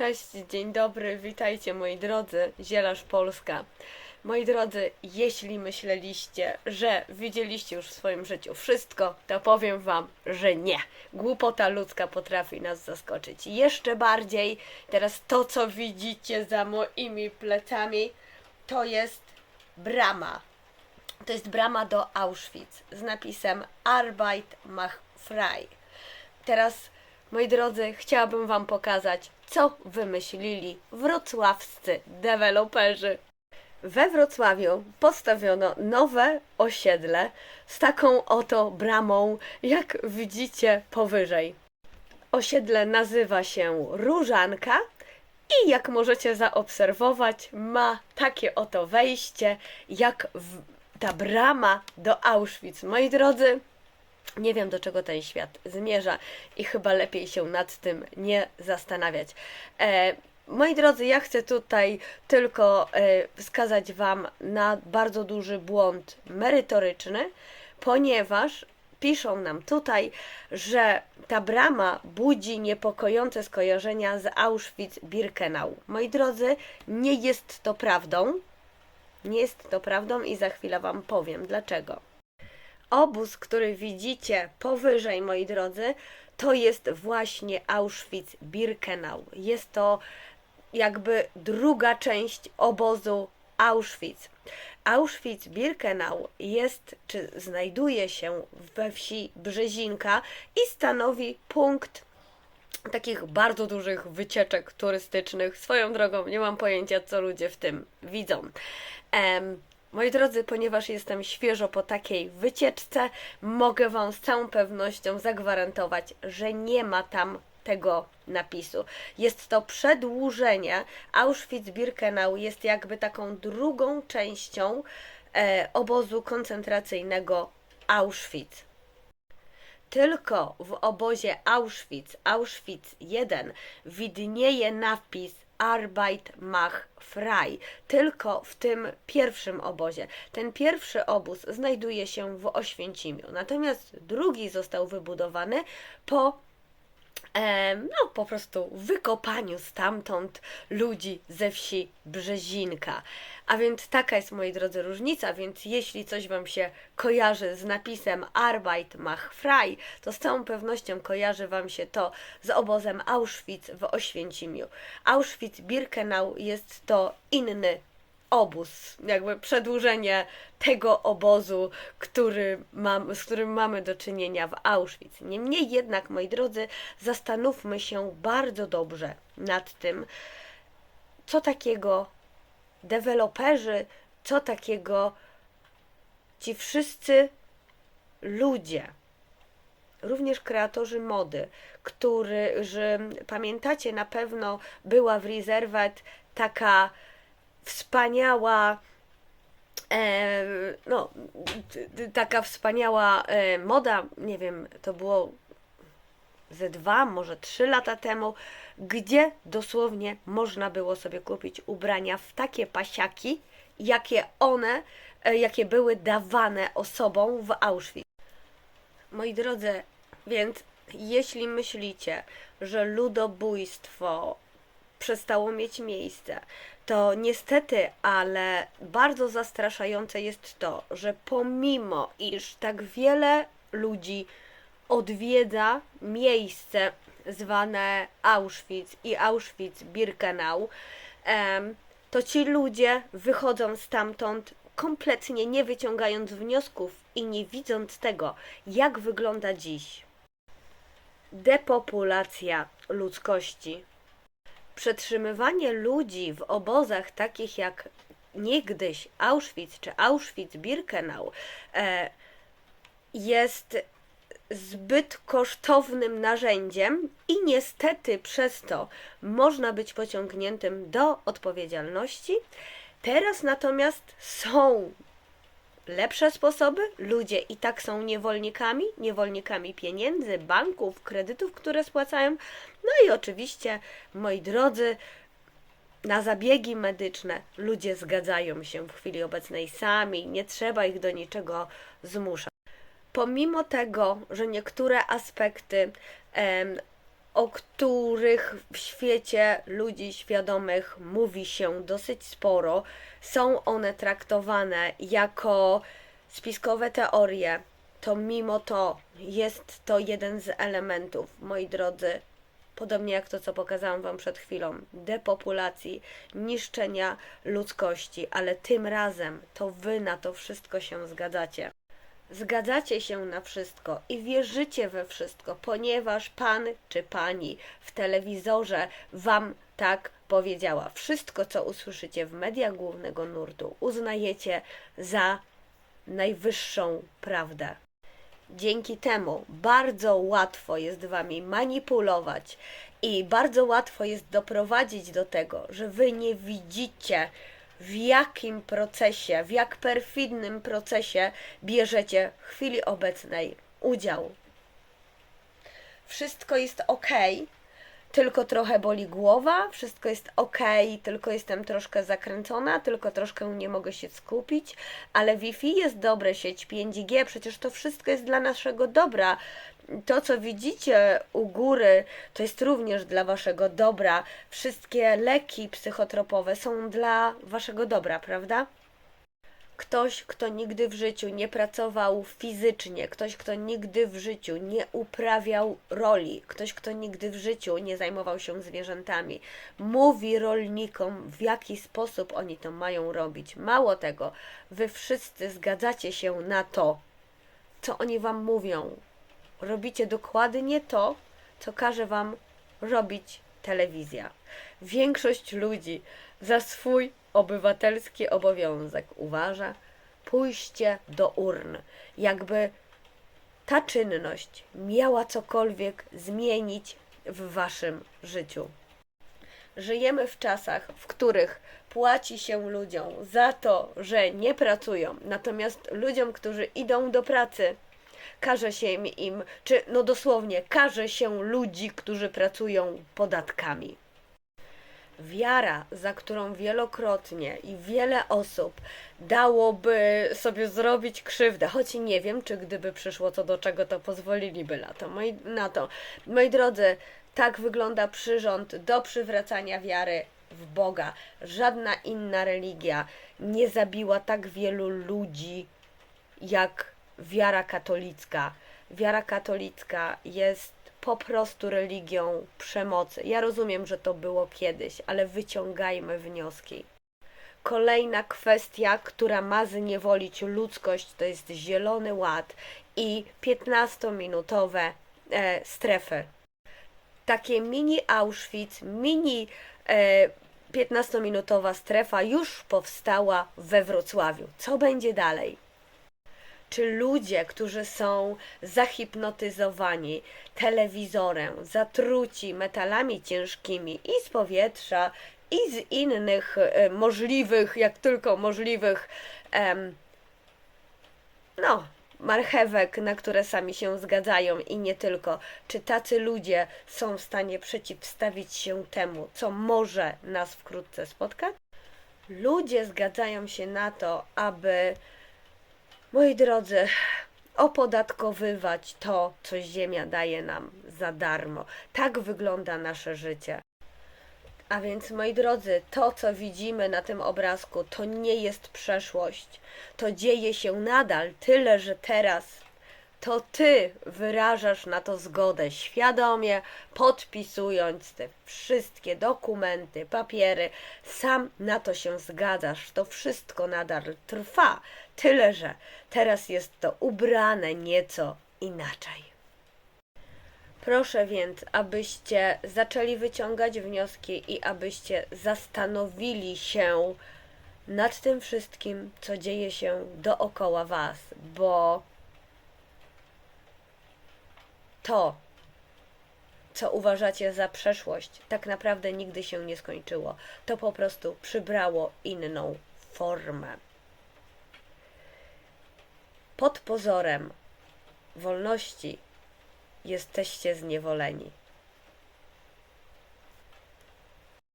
Cześć, dzień dobry, witajcie moi drodzy, Zielarz Polska. Moi drodzy, jeśli myśleliście, że widzieliście już w swoim życiu wszystko, to powiem Wam, że nie. Głupota ludzka potrafi nas zaskoczyć jeszcze bardziej. Teraz to, co widzicie za moimi plecami, to jest brama. To jest brama do Auschwitz z napisem Arbeit macht frei. Teraz, moi drodzy, chciałabym Wam pokazać, co wymyślili wrocławscy deweloperzy. We Wrocławiu postawiono nowe osiedle z taką oto bramą, jak widzicie powyżej. Osiedle nazywa się Różanka i jak możecie zaobserwować, ma takie oto wejście, jak ta brama do Auschwitz. Moi drodzy, nie wiem, do czego ten świat zmierza i chyba lepiej się nad tym nie zastanawiać. E, moi drodzy, ja chcę tutaj tylko e, wskazać Wam na bardzo duży błąd merytoryczny, ponieważ piszą nam tutaj, że ta brama budzi niepokojące skojarzenia z Auschwitz-Birkenau. Moi drodzy, nie jest to prawdą. Nie jest to prawdą i za chwilę Wam powiem dlaczego. Obóz, który widzicie powyżej, moi drodzy, to jest właśnie Auschwitz-Birkenau. Jest to jakby druga część obozu Auschwitz. Auschwitz-Birkenau jest, czy znajduje się we wsi Brzezinka i stanowi punkt takich bardzo dużych wycieczek turystycznych. Swoją drogą nie mam pojęcia, co ludzie w tym widzą. Moi drodzy, ponieważ jestem świeżo po takiej wycieczce, mogę Wam z całą pewnością zagwarantować, że nie ma tam tego napisu. Jest to przedłużenie. Auschwitz-Birkenau jest jakby taką drugą częścią e, obozu koncentracyjnego Auschwitz. Tylko w obozie Auschwitz, Auschwitz I, widnieje napis Arbeit macht frei. Tylko w tym pierwszym obozie. Ten pierwszy obóz znajduje się w Oświęcimiu, natomiast drugi został wybudowany po no po prostu wykopaniu stamtąd ludzi ze wsi Brzezinka. A więc taka jest, moi drodzy, różnica, więc jeśli coś Wam się kojarzy z napisem Arbeit macht frei, to z całą pewnością kojarzy Wam się to z obozem Auschwitz w Oświęcimiu. Auschwitz-Birkenau jest to inny obóz, jakby przedłużenie tego obozu, który mam, z którym mamy do czynienia w Auschwitz. Niemniej jednak, moi drodzy, zastanówmy się bardzo dobrze nad tym, co takiego deweloperzy, co takiego ci wszyscy ludzie, również kreatorzy mody, którzy, pamiętacie, na pewno była w Reservat taka wspaniała e, no, taka wspaniała e, moda, nie wiem, to było ze dwa, może trzy lata temu, gdzie dosłownie można było sobie kupić ubrania w takie pasiaki, jakie one, e, jakie były dawane osobom w Auschwitz. Moi drodzy, więc jeśli myślicie, że ludobójstwo przestało mieć miejsce, to niestety, ale bardzo zastraszające jest to, że pomimo iż tak wiele ludzi odwiedza miejsce zwane Auschwitz i Auschwitz-Birkenau, to ci ludzie wychodzą stamtąd kompletnie nie wyciągając wniosków i nie widząc tego, jak wygląda dziś. Depopulacja ludzkości. Przetrzymywanie ludzi w obozach takich jak niegdyś Auschwitz czy Auschwitz-Birkenau e, jest zbyt kosztownym narzędziem i niestety przez to można być pociągniętym do odpowiedzialności. Teraz natomiast są lepsze sposoby. Ludzie i tak są niewolnikami, niewolnikami pieniędzy, banków, kredytów, które spłacają. No i oczywiście, moi drodzy, na zabiegi medyczne ludzie zgadzają się w chwili obecnej sami, nie trzeba ich do niczego zmuszać. Pomimo tego, że niektóre aspekty o których w świecie ludzi świadomych mówi się dosyć sporo. Są one traktowane jako spiskowe teorie, to mimo to jest to jeden z elementów, moi drodzy, podobnie jak to, co pokazałam Wam przed chwilą, depopulacji, niszczenia ludzkości, ale tym razem to Wy na to wszystko się zgadzacie. Zgadzacie się na wszystko i wierzycie we wszystko, ponieważ pan czy pani w telewizorze wam tak powiedziała. Wszystko, co usłyszycie w mediach głównego nurtu, uznajecie za najwyższą prawdę. Dzięki temu bardzo łatwo jest wami manipulować i bardzo łatwo jest doprowadzić do tego, że wy nie widzicie, w jakim procesie, w jak perfidnym procesie bierzecie w chwili obecnej udział. Wszystko jest ok, tylko trochę boli głowa, wszystko jest ok, tylko jestem troszkę zakręcona, tylko troszkę nie mogę się skupić, ale Wi-Fi jest dobre, sieć 5G, przecież to wszystko jest dla naszego dobra. To, co widzicie u góry, to jest również dla waszego dobra. Wszystkie leki psychotropowe są dla waszego dobra, prawda? Ktoś, kto nigdy w życiu nie pracował fizycznie, ktoś, kto nigdy w życiu nie uprawiał roli, ktoś, kto nigdy w życiu nie zajmował się zwierzętami, mówi rolnikom, w jaki sposób oni to mają robić. Mało tego, wy wszyscy zgadzacie się na to, co oni wam mówią. Robicie dokładnie to, co każe wam robić telewizja. Większość ludzi za swój obywatelski obowiązek uważa pójście do urn, jakby ta czynność miała cokolwiek zmienić w waszym życiu. Żyjemy w czasach, w których płaci się ludziom za to, że nie pracują, natomiast ludziom, którzy idą do pracy, każe się im, czy no dosłownie, każe się ludzi, którzy pracują podatkami. Wiara, za którą wielokrotnie i wiele osób dałoby sobie zrobić krzywdę, choć nie wiem, czy gdyby przyszło co do czego, to pozwoliliby na to. Moi, na to. Moi drodzy, tak wygląda przyrząd do przywracania wiary w Boga. Żadna inna religia nie zabiła tak wielu ludzi jak wiara katolicka. Wiara katolicka jest po prostu religią przemocy. Ja rozumiem, że to było kiedyś, ale wyciągajmy wnioski. Kolejna kwestia, która ma zniewolić ludzkość, to jest Zielony Ład i 15-minutowe e, strefy. Takie mini Auschwitz, mini e, 15-minutowa strefa już powstała we Wrocławiu. Co będzie dalej? Czy ludzie, którzy są zahipnotyzowani telewizorem, zatruci metalami ciężkimi i z powietrza, i z innych e, możliwych, jak tylko możliwych, em, no, marchewek, na które sami się zgadzają i nie tylko. Czy tacy ludzie są w stanie przeciwstawić się temu, co może nas wkrótce spotkać? Ludzie zgadzają się na to, aby Moi drodzy, opodatkowywać to, co Ziemia daje nam za darmo. Tak wygląda nasze życie. A więc, moi drodzy, to, co widzimy na tym obrazku, to nie jest przeszłość. To dzieje się nadal, tyle że teraz to ty wyrażasz na to zgodę świadomie, podpisując te wszystkie dokumenty, papiery, sam na to się zgadzasz. To wszystko nadal trwa, tyle że teraz jest to ubrane nieco inaczej. Proszę więc, abyście zaczęli wyciągać wnioski i abyście zastanowili się nad tym wszystkim, co dzieje się dookoła Was, bo to, co uważacie za przeszłość, tak naprawdę nigdy się nie skończyło. To po prostu przybrało inną formę. Pod pozorem wolności jesteście zniewoleni.